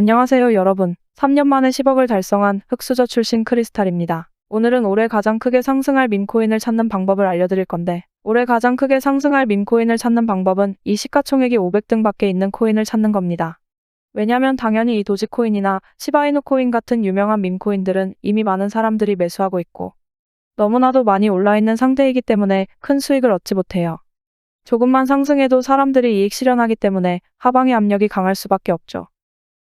안녕하세요 여러분. 3년 만에 10억을 달성한 흑수저 출신 크리스탈입니다. 오늘은 올해 가장 크게 상승할 밈코인을 찾는 방법을 알려드릴 건데 올해 가장 크게 상승할 밈코인을 찾는 방법은 이 시가총액이 500등 밖에 있는 코인을 찾는 겁니다. 왜냐면 당연히 이 도지코인이나 시바이누 코인 같은 유명한 밈코인들은 이미 많은 사람들이 매수하고 있고 너무나도 많이 올라있는 상태이기 때문에 큰 수익을 얻지 못해요. 조금만 상승해도 사람들이 이익 실현하기 때문에 하방의 압력이 강할 수밖에 없죠.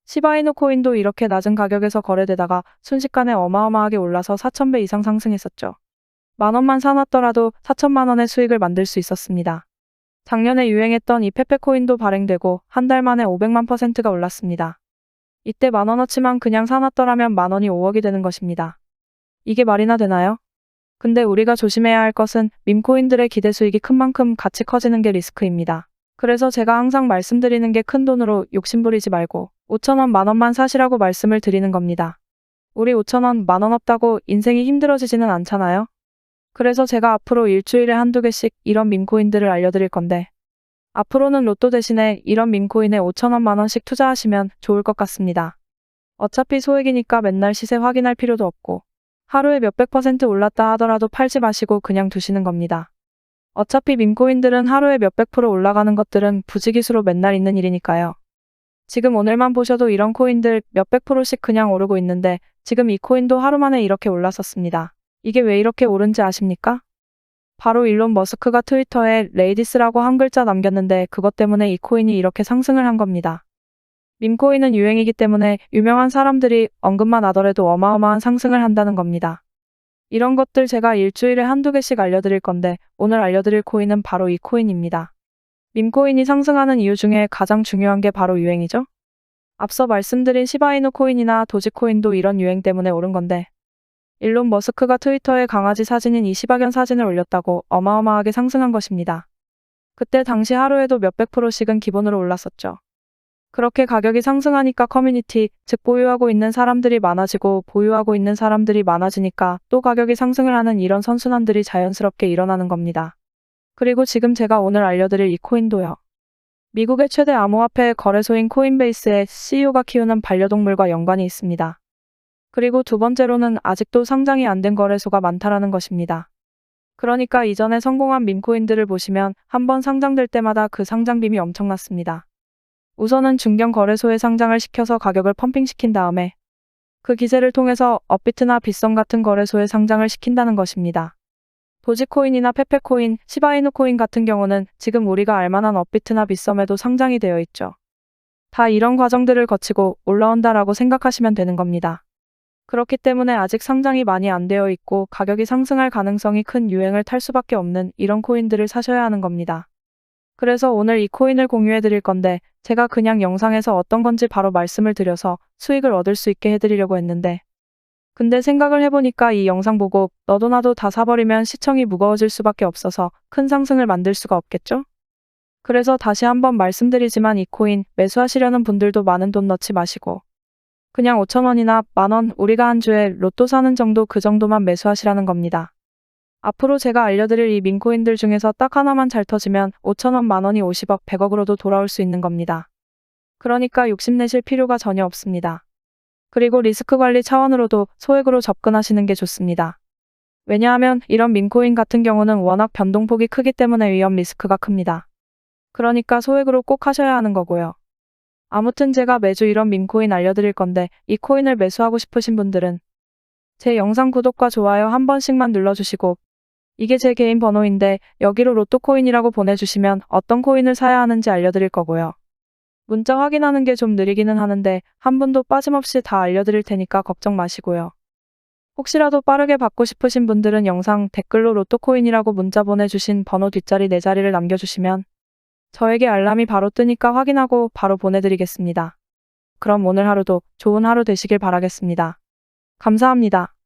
시바이누 코인도 이렇게 낮은 가격에서 거래되다가 순식간에 어마어마하게 올라서 4,000배 이상 상승했었죠. 만 원만 사놨더라도 4천만 원의 수익을 만들 수 있었습니다. 작년에 유행했던 이 페페코인도 발행되고 한 달 만에 500만 퍼센트가 올랐습니다. 이때 만 원어치만 그냥 사놨더라면 만 원이 5억이 되는 것입니다. 이게 말이나 되나요? 근데 우리가 조심해야 할 것은 밈코인들의 기대 수익이 큰 만큼 같이 커지는 게 리스크입니다. 그래서 제가 항상 말씀드리는 게 큰 돈으로 욕심부리지 말고 5천원 만원만 사시라고 말씀을 드리는 겁니다. 우리 5천원 만원 없다고 인생이 힘들어지지는 않잖아요? 그래서 제가 앞으로 일주일에 한두 개씩 이런 밈코인들을 알려드릴 건데 앞으로는 로또 대신에 이런 밈코인에 5천원 만원씩 투자하시면 좋을 것 같습니다. 어차피 소액이니까 맨날 시세 확인할 필요도 없고 하루에 몇백 퍼센트 올랐다 하더라도 팔지 마시고 그냥 두시는 겁니다. 어차피 밈코인들은 하루에 몇백 프로 올라가는 것들은 부지기수로 맨날 있는 일이니까요. 지금 오늘만 보셔도 이런 코인들 몇백 프로씩 그냥 오르고 있는데 지금 이 코인도 하루 만에 이렇게 올랐었습니다. 이게 왜 이렇게 오른지 아십니까? 바로 일론 머스크가 트위터에 레이디스라고 한 글자 남겼는데 그것 때문에 이 코인이 이렇게 상승을 한 겁니다. 밈코인은 유행이기 때문에 유명한 사람들이 언급만 하더라도 어마어마한 상승을 한다는 겁니다. 이런 것들 제가 일주일에 한두 개씩 알려드릴 건데 오늘 알려드릴 코인은 바로 이 코인입니다. 밈코인이 상승하는 이유 중에 가장 중요한 게 바로 유행이죠? 앞서 말씀드린 시바이누 코인이나 도지코인도 이런 유행 때문에 오른 건데 일론 머스크가 트위터에 강아지 사진인 이 시바견 사진을 올렸다고 어마어마하게 상승한 것입니다. 그때 당시 하루에도 몇백 프로씩은 기본으로 올랐었죠. 그렇게 가격이 상승하니까 커뮤니티, 즉 보유하고 있는 사람들이 많아지고 보유하고 있는 사람들이 많아지니까 또 가격이 상승을 하는 이런 선순환들이 자연스럽게 일어나는 겁니다. 그리고 지금 제가 오늘 알려드릴 이 코인도요. 미국의 최대 암호화폐 거래소인 코인베이스의 CEO가 키우는 반려동물과 연관이 있습니다. 그리고 두 번째로는 아직도 상장이 안 된 거래소가 많다라는 것입니다. 그러니까 이전에 성공한 밈코인들을 보시면 한번 상장될 때마다 그 상장빔이 엄청났습니다. 우선은 중견 거래소에 상장을 시켜서 가격을 펌핑시킨 다음에 그 기세를 통해서 업비트나 빗썸 같은 거래소에 상장을 시킨다는 것입니다. 도지코인이나 페페코인, 시바이누 코인 같은 경우는 지금 우리가 알만한 업비트나 빗썸에도 상장이 되어 있죠. 다 이런 과정들을 거치고 올라온다라고 생각하시면 되는 겁니다. 그렇기 때문에 아직 상장이 많이 안 되어 있고 가격이 상승할 가능성이 큰 유행을 탈 수밖에 없는 이런 코인들을 사셔야 하는 겁니다. 그래서 오늘 이 코인을 공유해 드릴 건데 제가 그냥 영상에서 어떤 건지 바로 말씀을 드려서 수익을 얻을 수 있게 해드리려고 했는데 근데 생각을 해보니까 이 영상 보고 너도 나도 다 사버리면 시청이 무거워질 수밖에 없어서 큰 상승을 만들 수가 없겠죠? 그래서 다시 한번 말씀드리지만 이 코인 매수하시려는 분들도 많은 돈 넣지 마시고 그냥 5천원이나 만원 우리가 한 주에 로또 사는 정도 그 정도만 매수하시라는 겁니다. 앞으로 제가 알려드릴 이 민코인들 중에서 딱 하나만 잘 터지면 5천원 만원이 50억 100억으로도 돌아올 수 있는 겁니다. 그러니까 욕심 내실 필요가 전혀 없습니다. 그리고 리스크 관리 차원으로도 소액으로 접근하시는 게 좋습니다. 왜냐하면 이런 민코인 같은 경우는 워낙 변동폭이 크기 때문에 위험 리스크가 큽니다. 그러니까 소액으로 꼭 하셔야 하는 거고요. 아무튼 제가 매주 이런 밈코인 알려드릴 건데 이 코인을 매수하고 싶으신 분들은 제 영상 구독과 좋아요 한 번씩만 눌러주시고 이게 제 개인 번호인데 여기로 로또 코인이라고 보내주시면 어떤 코인을 사야 하는지 알려드릴 거고요. 문자 확인하는 게 좀 느리기는 하는데 한 분도 빠짐없이 다 알려드릴 테니까 걱정 마시고요. 혹시라도 빠르게 받고 싶으신 분들은 영상 댓글로 로또 코인이라고 문자 보내주신 번호 뒷자리 네 자리를 남겨주시면 저에게 알람이 바로 뜨니까 확인하고 바로 보내드리겠습니다. 그럼 오늘 하루도 좋은 하루 되시길 바라겠습니다. 감사합니다.